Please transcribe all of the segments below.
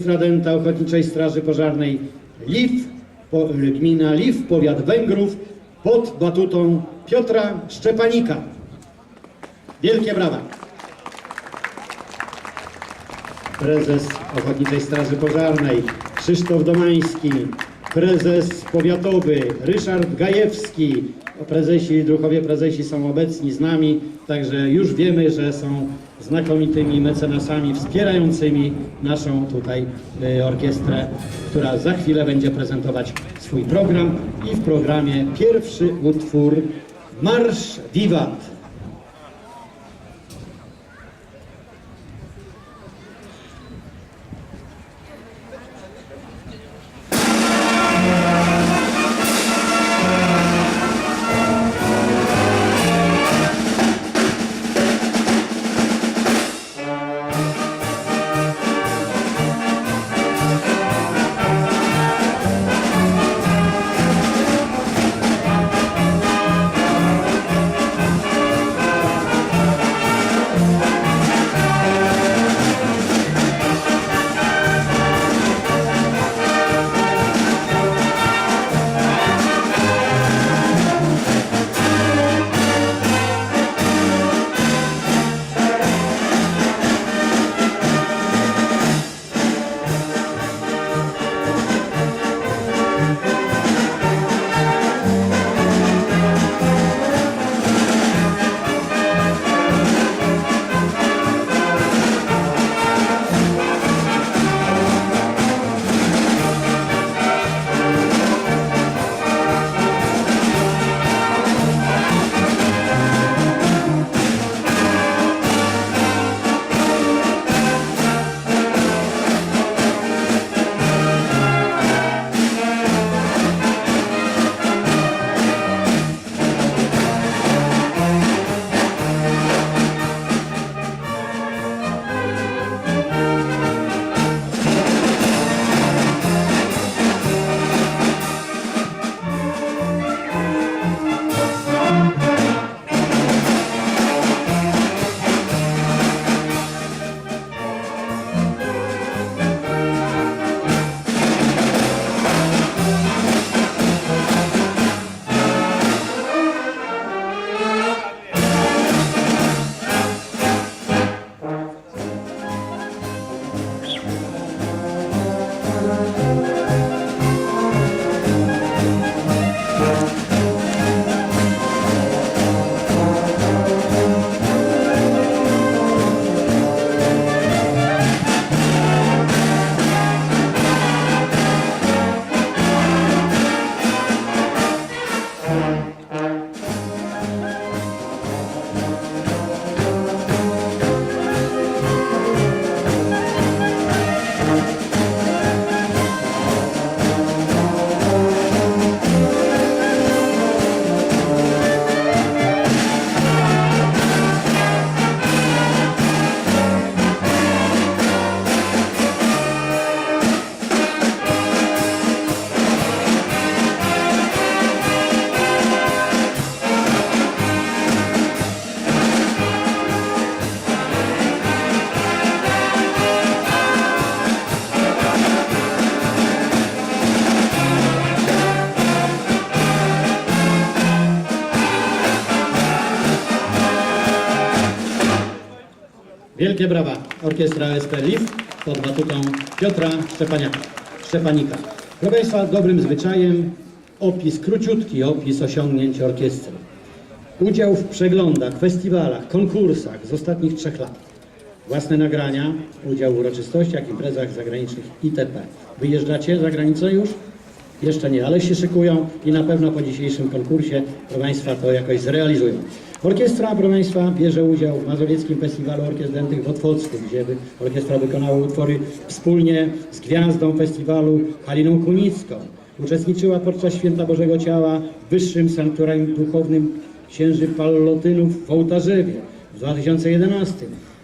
Stradenta Ochotniczej Straży Pożarnej Liw, po, gmina Liw, powiat Węgrów, pod batutą Piotra Szczepanika. Wielkie brawa. Prezes Ochotniczej Straży Pożarnej Krzysztof Domański, prezes powiatowy Ryszard Gajewski, prezesi, druhowie prezesi są obecni z nami, także już wiemy, że są znakomitymi mecenasami wspierającymi naszą tutaj y, orkiestrę, która za chwilę będzie prezentować swój program i w programie pierwszy utwór Marsz Wiwat. Wielkie brawa. Orkiestra SP Liw pod batutą Piotra Szczepaniaka, Szczepanika. Proszę Państwa, dobrym zwyczajem opis, króciutki opis osiągnięć orkiestry. Udział w przeglądach, festiwalach, konkursach z ostatnich trzech lat. Własne nagrania, udział w uroczystościach, imprezach zagranicznych itp. Wyjeżdżacie za granicę już? Jeszcze nie, ale się szykują i na pewno po dzisiejszym konkursie, proszę Państwa, to jakoś zrealizują. Orkiestra, proszę Państwa, bierze udział w Mazowieckim Festiwalu Orkiestr Dętych w Otwocku, gdzie orkiestra wykonała utwory wspólnie z gwiazdą festiwalu Haliną Kunicką. Uczestniczyła podczas Święta Bożego Ciała w Wyższym Sanktuarium Duchownym Księży Pallotynów w Ołtarzewie w 2011.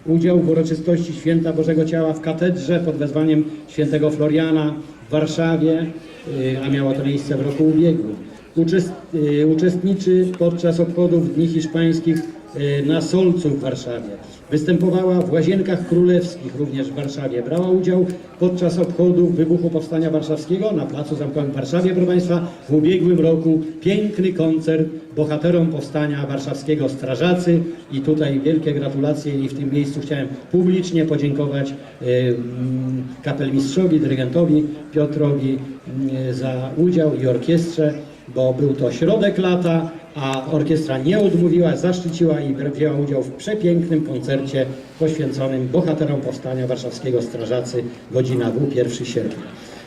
Udział w uroczystości Święta Bożego Ciała w katedrze pod wezwaniem świętego Floriana w Warszawie, y, a miało to miejsce w roku ubiegłym. Y, uczestniczy podczas obchodów Dni Hiszpańskich y, na Solcu w Warszawie. Występowała w Łazienkach Królewskich również w Warszawie. Brała udział podczas obchodów wybuchu Powstania Warszawskiego na Placu Zamkowym w Warszawie, proszę Państwa. W ubiegłym roku piękny koncert bohaterom Powstania Warszawskiego Strażacy i tutaj wielkie gratulacje i w tym miejscu chciałem publicznie podziękować y, mm, kapelmistrzowi, dyrygentowi Piotrowi y, za udział i orkiestrze, bo był to środek lata, a orkiestra nie odmówiła, zaszczyciła i wzięła udział w przepięknym koncercie poświęconym bohaterom Powstania Warszawskiego Strażacy, godzina W, 1 sierpnia.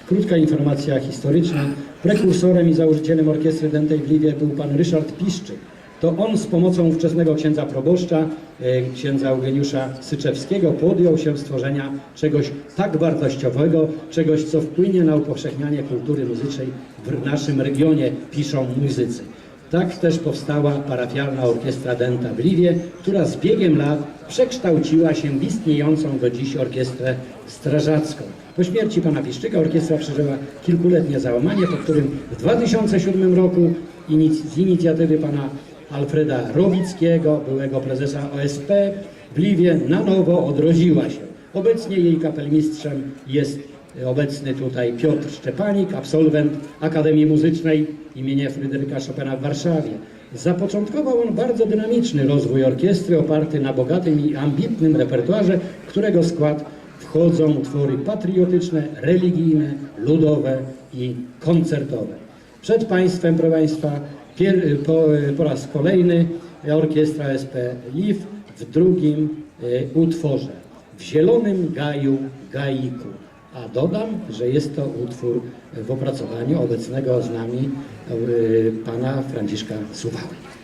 Krótka informacja historyczna. Prekursorem i założycielem orkiestry Dętej w Liwie był pan Ryszard Piszczyk. To on z pomocą ówczesnego księdza proboszcza, e, księdza Eugeniusza Syczewskiego, podjął się stworzenia czegoś tak wartościowego, czegoś, co wpłynie na upowszechnianie kultury muzycznej w naszym regionie, piszą muzycy. Tak też powstała parafialna orkiestra Denta w Liwie, która z biegiem lat przekształciła się w istniejącą do dziś orkiestrę strażacką. Po śmierci pana Piszczyka orkiestra przeżyła kilkuletnie załamanie, po którym w 2007 roku z inicjatywy pana Alfreda Rowickiego, byłego prezesa OSP w Liwie, na nowo odrodziła się. Obecnie jej kapelmistrzem jest obecny tutaj Piotr Szczepanik, absolwent Akademii Muzycznej imienia Fryderyka Chopina w Warszawie. Zapoczątkował on bardzo dynamiczny rozwój orkiestry oparty na bogatym i ambitnym repertuarze, którego skład wchodzą utwory patriotyczne, religijne, ludowe i koncertowe. Przed Państwem, proszę Państwa, pier, po, po raz kolejny orkiestra SP LIW w drugim y, utworze w Zielonym Gaju Gaiku. A dodam, że jest to utwór w opracowaniu obecnego z nami y, pana Franciszka Suwały.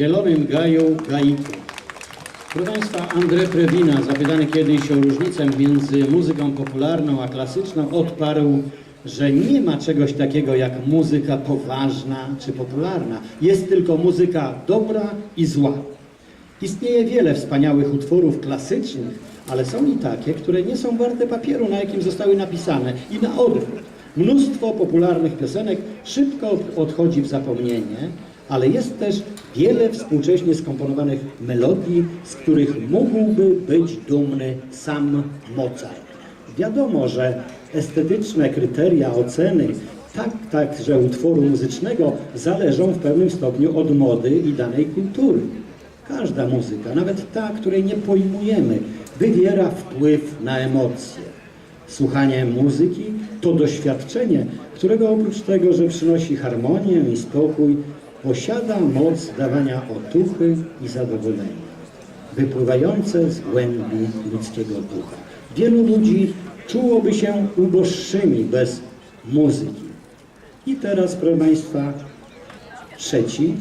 Zielonym Gaju Gaiku. Proszę Państwa, André Prewina, zapytany kiedyś o różnicę między muzyką popularną a klasyczną, odparł, że nie ma czegoś takiego jak muzyka poważna czy popularna. Jest tylko muzyka dobra i zła. Istnieje wiele wspaniałych utworów klasycznych, ale są i takie, które nie są warte papieru, na jakim zostały napisane i na odwrót. Mnóstwo popularnych piosenek szybko odchodzi w zapomnienie, ale jest też wiele współcześnie skomponowanych melodii, z których mógłby być dumny sam Mozart. Wiadomo, że estetyczne kryteria oceny tak, także utworu muzycznego zależą w pewnym stopniu od mody i danej kultury. Każda muzyka, nawet ta, której nie pojmujemy, wywiera wpływ na emocje. Słuchanie muzyki to doświadczenie, którego oprócz tego, że przynosi harmonię i spokój, posiada moc dawania otuchy i zadowolenia, wypływające z głębi ludzkiego ducha. Wielu ludzi czułoby się uboższymi bez muzyki. I teraz, proszę Państwa, trzeci,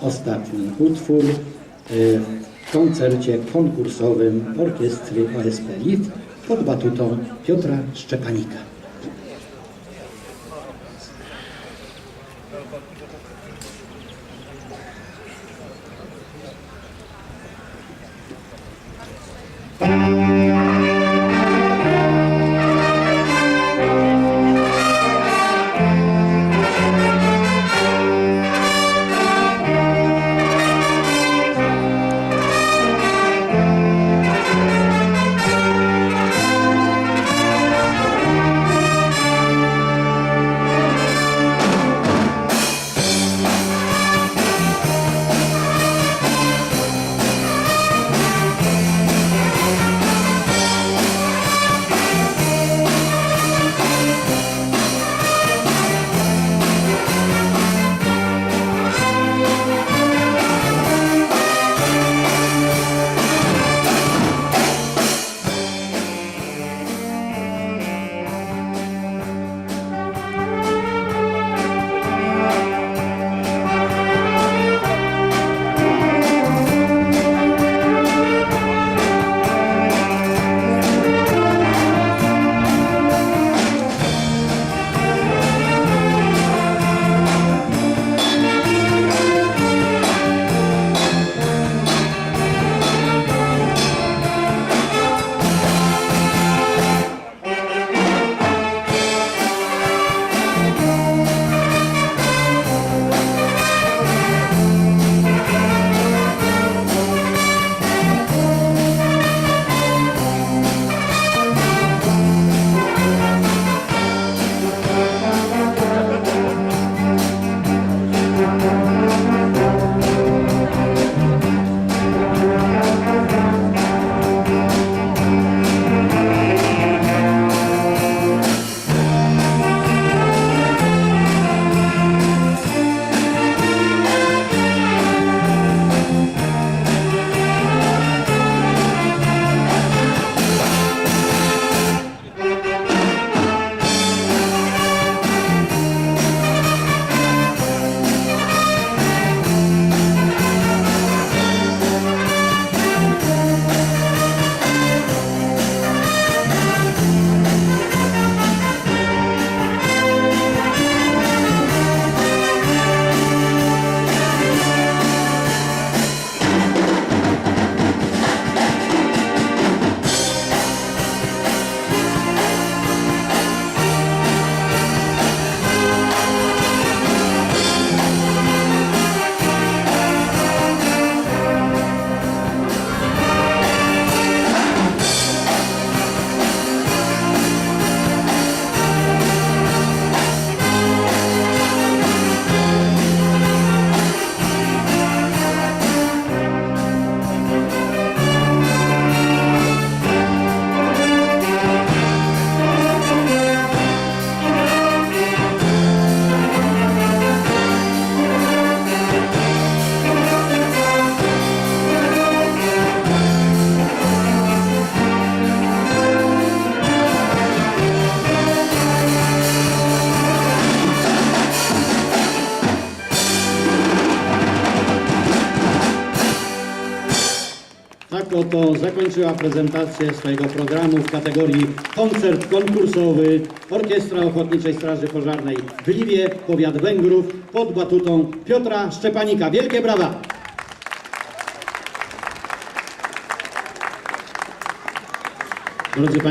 ostatni utwór y, w koncercie konkursowym orkiestry OSP LIF pod batutą Piotra Szczepanika. Zakończyła prezentację swojego programu w kategorii koncert konkursowy Orkiestra Ochotniczej Straży Pożarnej w Liwie, powiat Węgrów pod batutą Piotra Szczepanika. Wielkie brawa! Drodzy Państwo,